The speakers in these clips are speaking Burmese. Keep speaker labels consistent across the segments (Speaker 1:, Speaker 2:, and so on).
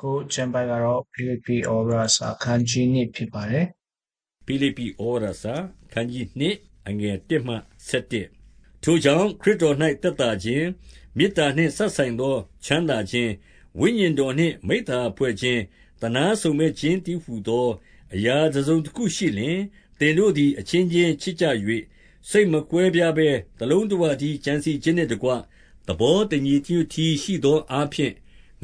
Speaker 1: ခုကျမ်းပိုက်ကတော့ဖိလိပ္ပိဩဝါစာအခန်းကြီး2ဖြစ်ပါတယ်
Speaker 2: ဖိလိပ္ပိဩဝါဒစာခန်းကြီး2အငယ်1မှ7ထိုကြောင့်ခရစ်တော်၌တက်တာခြင်းမေတ္တာနှင့်ဆက်ဆိုင်သော ချမ်းသာခြင်းဝိညာဉ်တော်နှင့်မိတ္တာဖွဲ့ခြင်းတနာဆုံမဲ့ခြင်းတည်ဟုသော အရာတစ်စုံတစ်ခုရှိလျင်သင်တို့သည်အချင်းချင်းချစ်ကြ၍စိတ်မကွဲပြားဘဲတလုံးတဝတည်းကြံစီခြင်းနှင့်တကွသဘောတညီတညွတ်တီရှိသောအားဖြင့်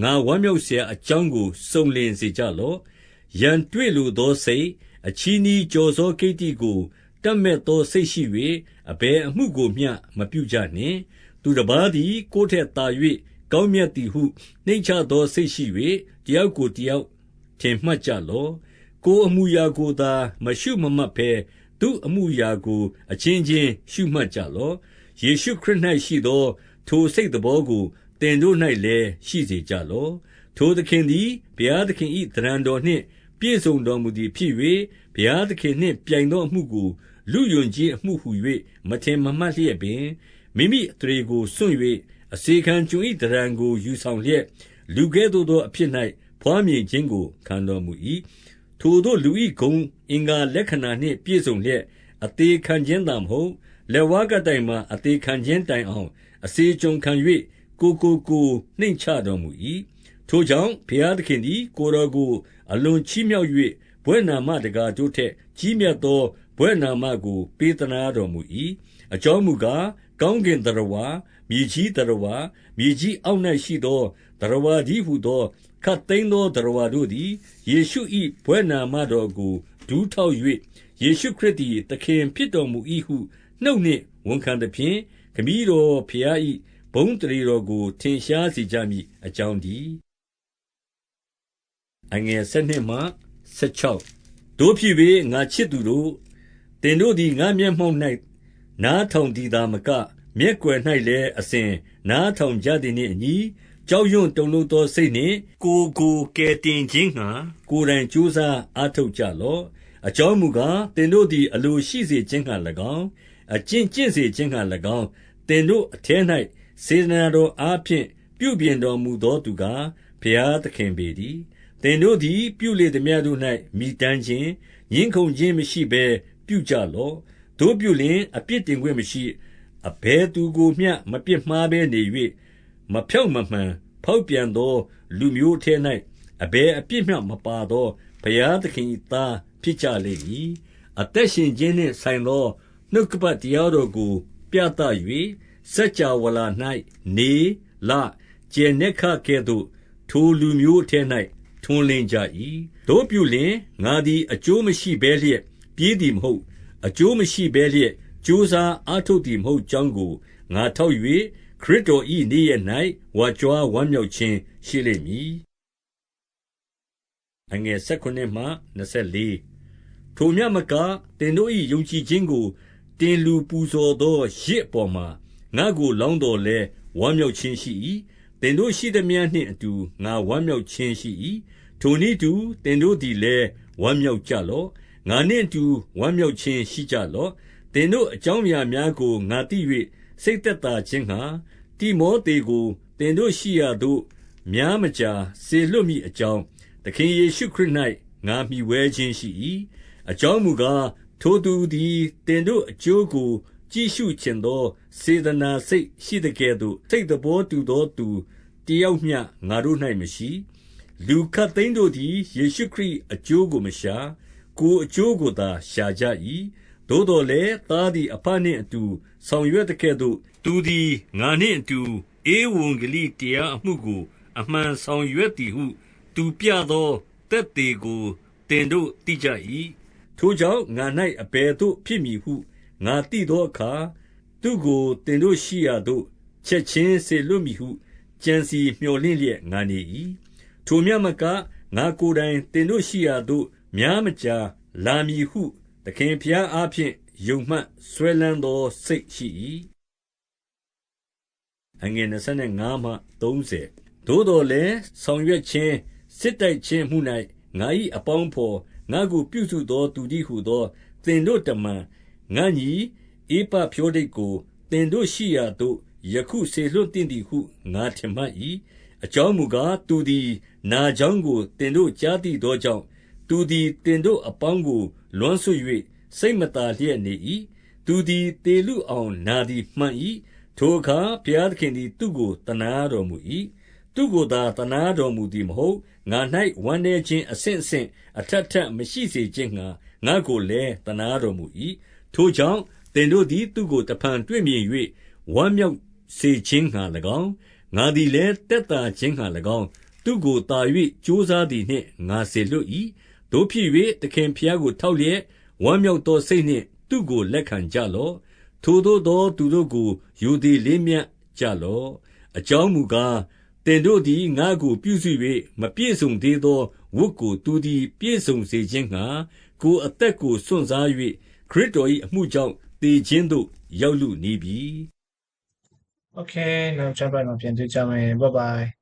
Speaker 2: ငါဝမ်းမြောက်စရာအကြောင်းကို စုံလင်စေကြလော့။ရန်တွေ့လိုသောစိတ်၊အချည်းနှီးကျော်စောကိတ္တိကို တပ်မက်သောစိတ်ရှိ၍အဘယ်အမှုကိုမျှ မပြုကြနှင့်။သူတပါးသည် ကိုယ်ထက်သာ၍ကောင်းမြတ်သည်ဟု နှိမ့်ချသောစိတ်ရှိ၍တယောက်ကိုတယောက် ထင်မှတ်ကြလော့။ကိုယ်အမူအရာကိုသာ မရှုမမှတ်ဘဲ သူ့အမူအရာကို အချင်းချင်းရှုမှတ်ကြလော့။ယေရှုခရစ်၌ရှိသော ထိုစိတ်သဘောကို သင်တို့၌လည်းရှိစေကြလော့ထိုသခင်သည်ဘုရားသခင်၏တရံတော်နှင့် ပြည့်စုံတော်မူသည်ဖြစ်၍ဘုရားသခင်နှင့်ပြိုင်သောအမှုကိုလူယွန်ခြင်းအမှုဟု၍မထင်မမှတ်လျက်ပင်မိမိအထရေကိုစွန့်၍အစေခံကျွန်၏တရံကိုယူဆောင်လျက်လူကဲ့သို့သောအဖြစ်၌ဖွားမြင်ခြင်းကိုခံတော်မူ၏ထိုတို့လူ၏ဂုံအင်္ဂါလက္ခဏာနှင့်ပြည့်စုံလျက်အသေးခံခြင်းသာမဟုတ်လက်ဝါးကတိုင်မှအသေးခံခြင်းတိုင်အောင် အစေကြုံခံ၍ ကိုကိုကိုနှိမ့်ချတော်မူ၏ထိုကြောင့်ဘုရားသခင်သည် ကိုတော်ကို အလွန်ချီးမြှောက်၍ဘွဲ့နာမတကားတို့ထက် ကြီးမြတ်သောဘွဲ့နာမကို ပေးသနာတော်မူ၏အကြောင်းမူကားကောင်းကင်တရဝါမြေကြီးတရဝါမြေကြီးအောက်၌ရှိသောတရဝါကြီးဟုသောခတ်သိမ်းသောတရဝါတို့သည်ယေရှု၏ဘွဲ့နာမတော်ကိုဒူးထောက်၍ယေရှုခရစ်သည်သခင်ဖြစ်တော်မူ၏ဟုနှုတ်နှင့်ဝန်ခံသည်ဖြင့်ခမည်းတော်ဖျား၏ ဘုန်းတရေတော်ကို ထင်ရှားစေကြမည်အကြောင်းဒီအငယ်7မှ16တို့ဖြစ်၍ငါချစ်သူတို့တင်တို့သည် ငါမျက်မှောက်၌နားထောင်သည်သာမက မျက်ွယ်၌လည်း အစဉ်နားထောင်ကြသည်နှင့်အညီ ကြောက်ရွံ့တုန်လှုပ်သောစိတ်နှင့် ကိုကို ကယ်တင်ခြင်းငှာကိုယ်တိုင်ကြိုးစားအားထုတ်ကြလော့ အကြောင်းမူကားတင်တို့သည် အလိုရှိစေခြင်းငှာ၎င်း အကျင့်ကျင့်စေခြင်းငှာ၎င်းတင်တို့အထဲ၌ စေတနာတော်အားဖြင့် ပြုပြင်တော်မူသောသူကား ဘုရားသခင်ပေတည်း သင်တို့သည် ပြုလေသမျှတို့၌မိတမ်းခြင်းငင်းခုန်ခြင်းမရှိဘဲ ပြုကြလော့တို့ပြုလျင် အပြစ်တင်ခွင့်မရှိ အဘဲသူကိုမျှ မပြစ်မှားဘဲနေ၍မဖြောက်မမှန် ဖောက်ပြန်သော လူမျိုးထဲ၌အဘဲအပြစ်မျှမပါသော ဘုရားသခင်၏သား ဖြစ်ကြလိမ့်မည် အသက်ရှင်ခြင်းနှင့်ဆိုင်သော နှုတ်ကပတ်တရားတော်ကို ပြသ၍ စัจ java လာ၌နေလကျယ်နက်ခကဲ့သို့ ထိုလူမျိုးထဲ၌ထွန်းလင်းကြ၏တို့ပြုလျင်ငါသည်အကျိုးမရှိဘဲလျက်ပြေးသည်မဟုတ် အကျိုးမရှိဘဲလျက်ကြိုးစားအားထုတ်သည်မဟုတ်ကြောင်းကိုငါထောက်၍ခရစ်တော်၏နေ့ရက်၌ဝါကြွားဝမ်းမြောက်ခြင်းရှိလိမ့်မည်အငယ်16မှ24ထိုမြတ်မကတင်တို့၏ယုံကြည်ခြင်းကိုတင်လူပူဇော်သောရစ်အပေါ်မှာ ငါကိုလောင်းတော်လဲဝမ်းမြောက်ခြင်းရှိ၏သင်တို့ရှိသမျှနှင့်အတူငါဝမ်းမြောက်ခြင်းရှိ၏ထိုနည်းတူသင်တို့သည်လည်းဝမ်းမြောက်ကြလော့ငါနှင့်အတူဝမ်းမြောက်ခြင်းရှိကြလော့သင်တို့အကြောင်းအရာများကိုငါသိ၍စိတ်သက်သာခြင်းငှာတိမောသေကိုသင်တို့ရှိရာသို့များမကြာစေလွတ်မိအကြောင်းသခင်ယေရှုခရစ်၌ငါမိဝဲခြင်းရှိ၏အကြောင်းမူကားထိုသူသည်တင်တို့အကျိုးကို ကြည့်ရှုခြင်းသော စေတနာစိတ်ရှိတဲ့ကဲ့သို့စိတ်တော်တူသောသူတယောက်မျှငါတို့၌မရှိလူခတ်သိမ်းတို့သည်ယေရှုခရစ်အကျိုးကိုမရှာ ကိုအကျိုးကိုသာရှာကြ၏သို့တော်လည်းသားသည်အဖနှင့်အတူဆောင်ရွက်တဲ့ကဲ့သို့ သူသည်ငါနှင့်အတူဧဝံဂေလိတရားအမှုကို အမှန်ဆောင်ရွက်သည်ဟု သူပြသောတက်သေးကိုတင်တို့သိကြ၏ထိုကြောင့်ငါ၌အဘယ်သို့ဖြစ်မည်ဟုငါသိသောအခါ သူကိုတင်တို့ရှိရာသို့ ချက်ချင်းစေလွတ်မည်ဟု ကြံစီမျှော်လင့်လျက် ငါနေ၏ထိုမြတ်မကငါကိုယ်တိုင်တင်တို့ရှိရာသို့ များမကြာ လာမည်ဟု သခင်ဖျားအားဖြင့် ယုံမှတ်ဆွဲလန်းသော စိတ်ရှိ၏အငယ်25မှ30သို့တော်လည်း ဆောင်ရွက်ခြင်း စစ်တိုက်ခြင်းမှု၌ငါ၏အပေါင်းဖော် ငါကိုပြုစုသော သူကြီးဟုသော သင်တို့တမန် ငါညီ ဧပဖြောဒိတ်ကို သင်တို့ရှိရာသို့ ယခုစေလွတ်တင့်သည်ဟု ငါထင်မှတ်၏အကြောင်းမူကား သူသည် နာကြောင်းကို သင်တို့ကြားသိသောကြောင့်၊သူသည် သင်တို့အပေါင်းကို လွမ်းဆွတ်၍စိတ်မသာလျက်နေ၏။သူသည် သေလုအောင်နာသည်မှန်၏။ထိုအခါ ဘုရားသခင်သည် သူ့ကို သနားတော်မူ၏။သူ့ကိုသာ သနားတော်မူသည်မဟုတ်။ငါ၌ဝမ်းနည်းခြင်းအဆင့်ဆင့် အထပ်ထပ်မရှိစေခြင်းငှါ ငါ့ကိုလည်း သနားတော်မူ၏။ထိုကြောင့် သင်တို့သည် သူ့ကို တဖန်တွေ့မြင်၍ဝမ်းမြောက်စေခြင်းငှါ၎င်း၊ငါသည်လည်း သက်သာခြင်းငှါ၎င်း၊သူ့ကိုသာ၍ကြိုးစားသည်နှင့် ငါစေလွှတ်၏။သို့ဖြစ်၍သခင်ဘုရားကို ထောက်လျက်၊ဝမ်းမြောက်သောစိတ်နှင့် သူ့ကို လက်ခံကြလော့။ထိုသို့သော သူတို့ကို ရိုသေလေးမြတ်ကြလော့။အကြောင်းမူကား၊သင်တို့သည် ငါ့ကို ပြုစု၍မပြည့်စုံသေးသော ဝတ်ကို သူသည် ပြည့်စုံစေခြင်းငှါ၊ကိုယ်အသက်ကို စွန့်စား၍ခရစ်တော်၏အမှုကြောင့် သေခြင်းသို့ရောက်လုနီးပြီ။
Speaker 1: Okay နောက်ကျမ်းပိုင်းမှာပြန်တွေ့ကြမယ် bye bye